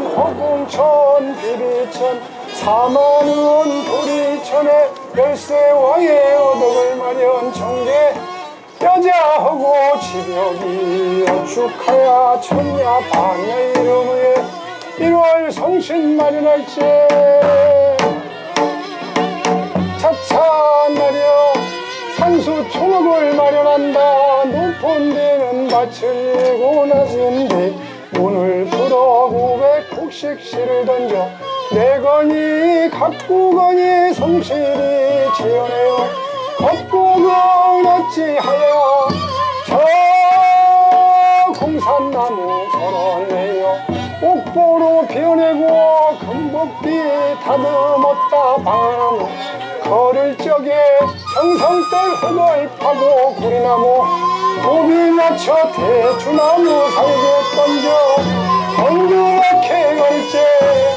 마련 허공천 비비천 사만원 도리천에 열세 왕의 어덕을 마련 정계. 여자하고 지벽이 여축하야 천야 반야 이름의 일월 성신 마련할제 차차 날여 산수 초목을 마련한다. 높은 데는 밭을 내고 낮은 데 문을 풀어 구 백 곡식 씨를 던져 내거니 각구거니 성실히 지어내어 겉구경 어찌하여 저 공산나무 걸어내어 옥보로 피어내고 금복비 다듬었다 방나무 걸을 적에 정성떨 흙을 파고 구리나무 고비 맞춰 대추나무 살게 던져 덩그랗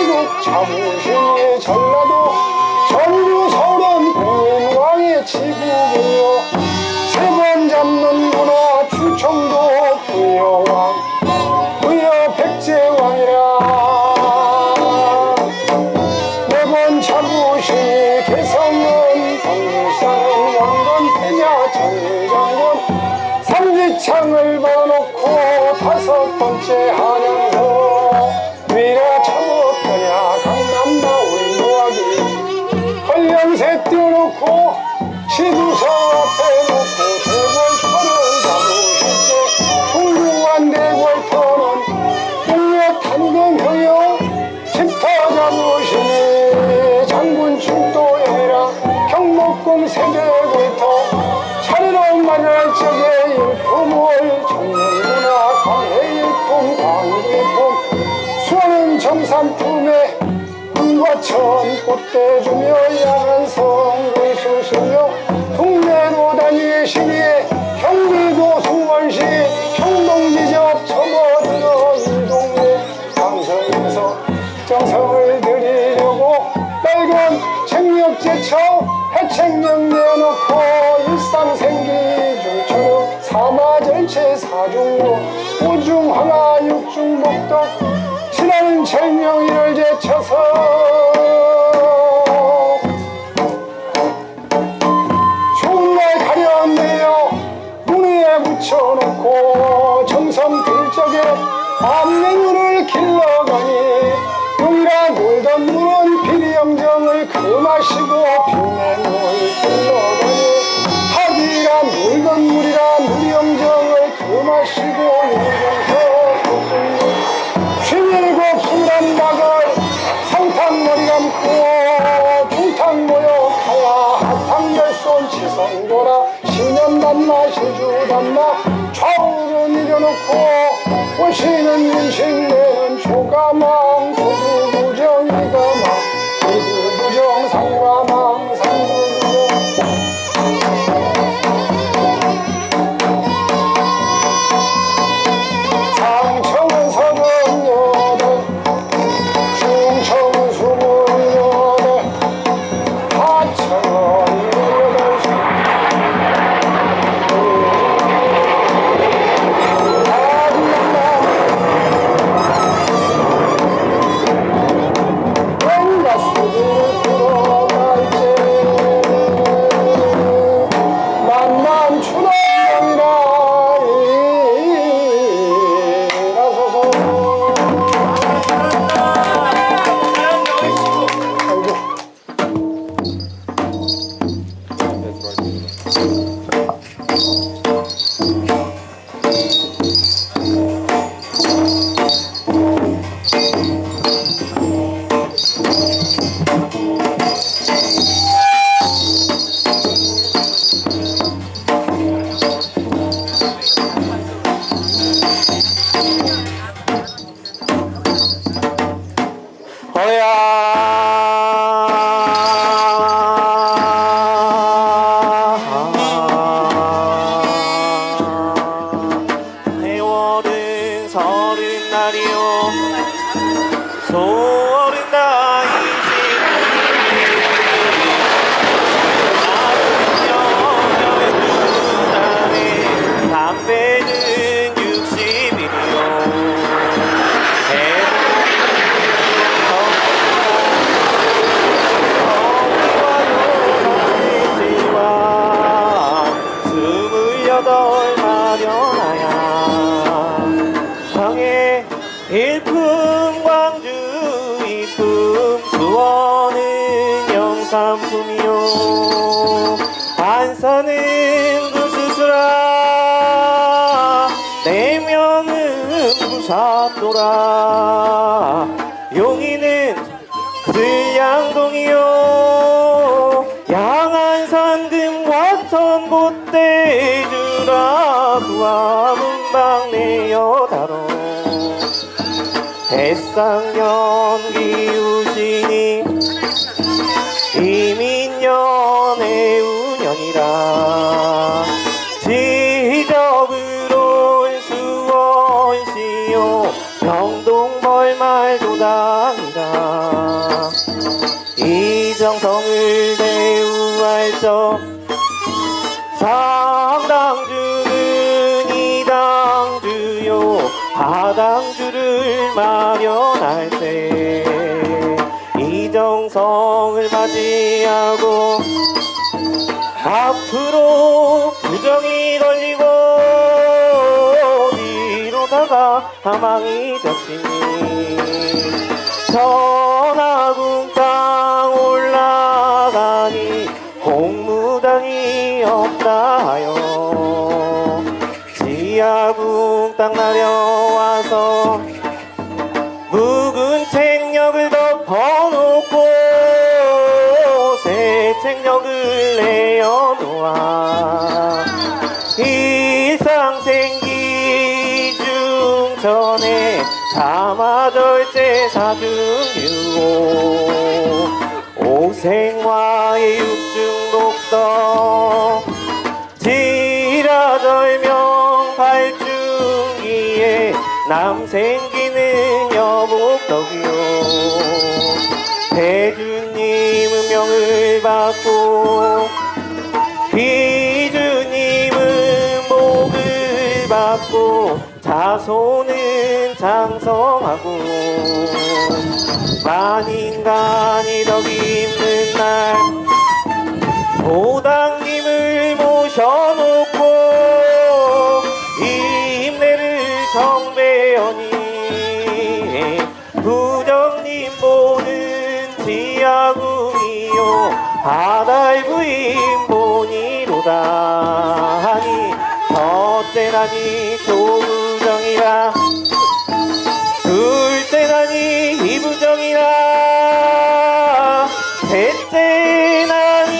치국 자부심의 전라도 전주 서울은 공인왕의 치국이요 놓고 시두성 앞에 놓고 대궐터는 잡으실지 훌륭한 대궐터는 육려 탄검형요 집터 잡으시니? 장군 충도형이라 경목궁 세대골터 차례로 만날 적에 일품을 정문문화 광해일품 광기품 수원은 정삼품에 은과천 꽃대주며 야간 성을 수수며 국내로 다니시니 경기도 수원시 청동지역 접어들어 이 동네 강성에서 정성을 드리려고 빨간 책력제처 해책령 내어놓고 일상생기 중처럼 사마절체 사중로 오중 하나 육중 복덕 신하는 절명이를 제쳐서 시주단마 좌우로 밀어놓고 오시는 인신내는 조가망 부사또라. 용인은 불량동이요. 양안산 금화천 곳대 주라. 구와 문방 내여 다뤄 대쌍연 기우 수원시요 명동벌말도당이라 이정성을 대우할 적 상당주는 이당주요 하당주를 마련할 때 이정성을 맞이하고 앞으로 부정이 다가 하망이 졌으니 전하궁 땅 올라가니 공무당이 없다 하여 지하궁 땅 나려와서 묵은 책력을 덮어놓고 새 책력을 내어놓아 전에 사마절제 사중유오. 오생화의 육중독덕 지라절명 발중기에 남생기는 여복덕이요 대주님은 명을 받고 비주님은 목을 받고 자손은 장성하고 만인간이 덕 입는 날 도당님을 모셔놓고 임내를 정배하니 부정님 보는 지하궁이요 바다의 부인 보니로다 하니 첫째라니 조부정이라 둘째나니 이부정이라. 셋째나니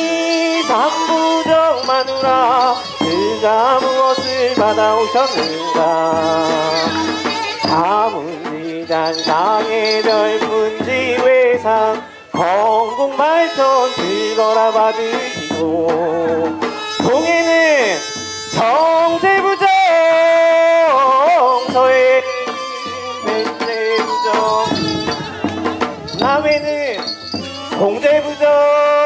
삼부정 마누라. 그가 무엇을 받아오셨는가? 자문지잔상의 별문지 외상 건국말천 즐거라 받으시고 동해는 정 남해는 공제부정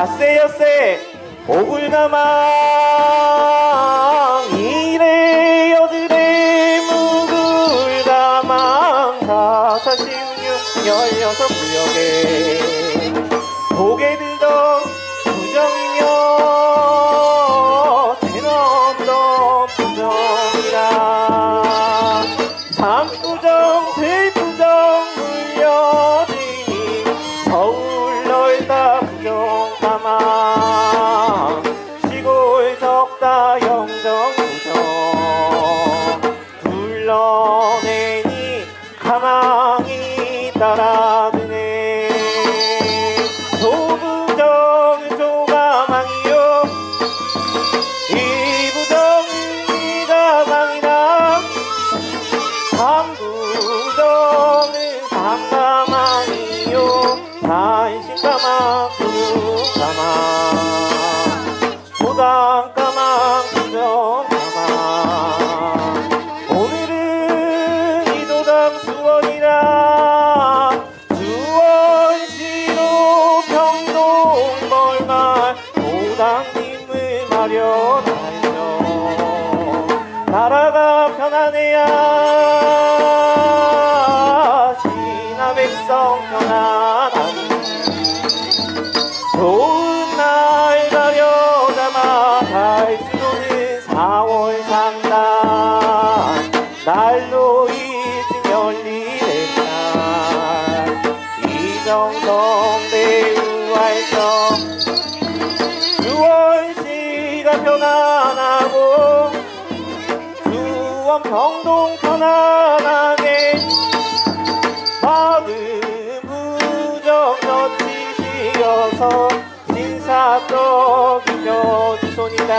닷새 엿새 오불가망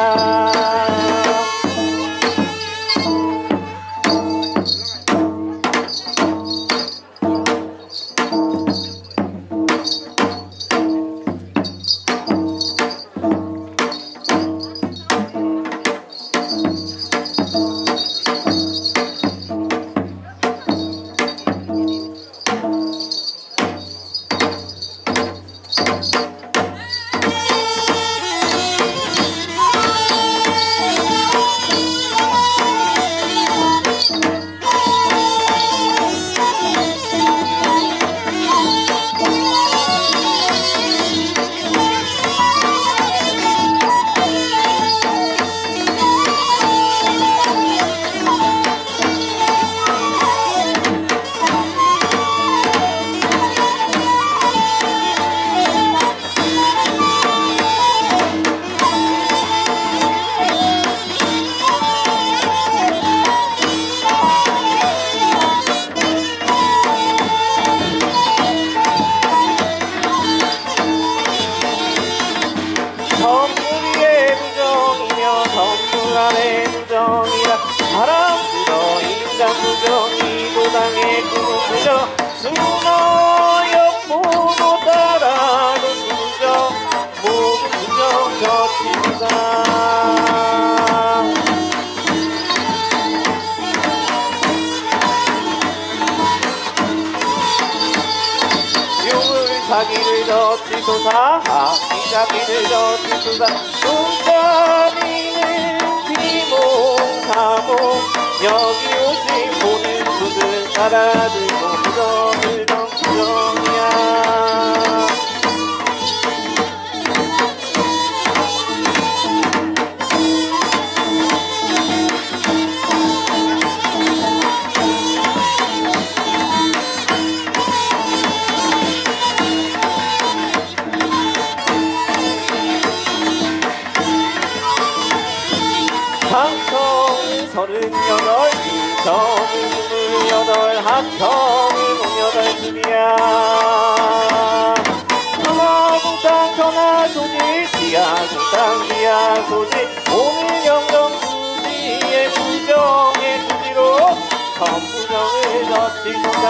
Maria. 부정이 도당의 꿈은 그저 수너였고도 따라도 부정 모든 부정 곁이다. 용을 자기를 젖히소사 이 자기를 젖히소사 눈가리는 비몽사몽 여기 서른 여덟 인청은 스물 여덟 합청은 오여덟 습이야. 천하공땅 천하소지 지하공땅 지하소지 오늘 영정 수지의 부정의 수지로 선부정을 젖히소다